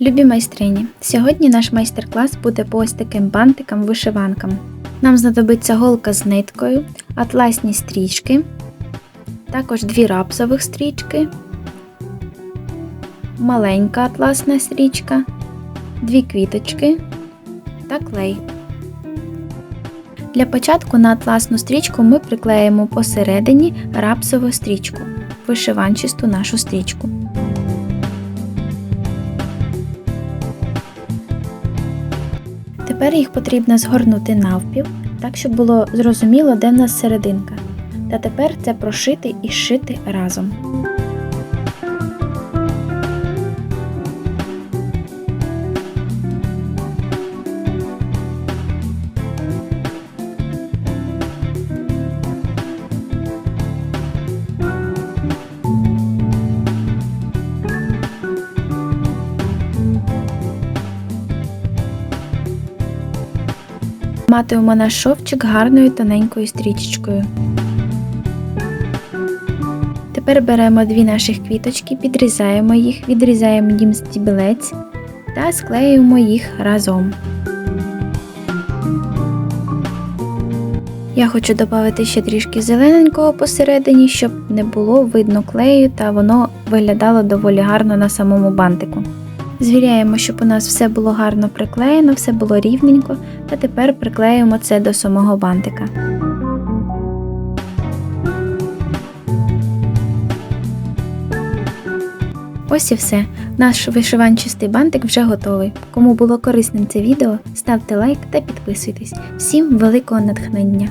Любі майстрині, сьогодні наш майстер-клас буде по ось таким бантикам-вишиванкам. Нам знадобиться голка з ниткою, атласні стрічки, також дві рапсових стрічки, маленька атласна стрічка, дві квіточки та клей. Для початку на атласну стрічку ми приклеїмо посередині рапсову стрічку, вишиванчисту нашу стрічку. Тепер їх потрібно згорнути навпіл, так щоб було зрозуміло, де в нас серединка. Та тепер це прошити і шити разом. Матимемо наш шовчик гарною тоненькою стрічечкою. Тепер беремо дві наших квіточки, підрізаємо їх, відрізаємо їм стібелець та склеюємо їх разом. Я хочу додати ще трішки зелененького посередині, щоб не було видно клею та воно виглядало доволі гарно на самому бантику. Звіряємо, щоб у нас все було гарно приклеєно, все було рівненько, та тепер приклеїмо це до самого бантика. Ось і все. Наш вишиванчистий бантик вже готовий. Кому було корисним це відео, ставте лайк та підписуйтесь. Всім великого натхнення!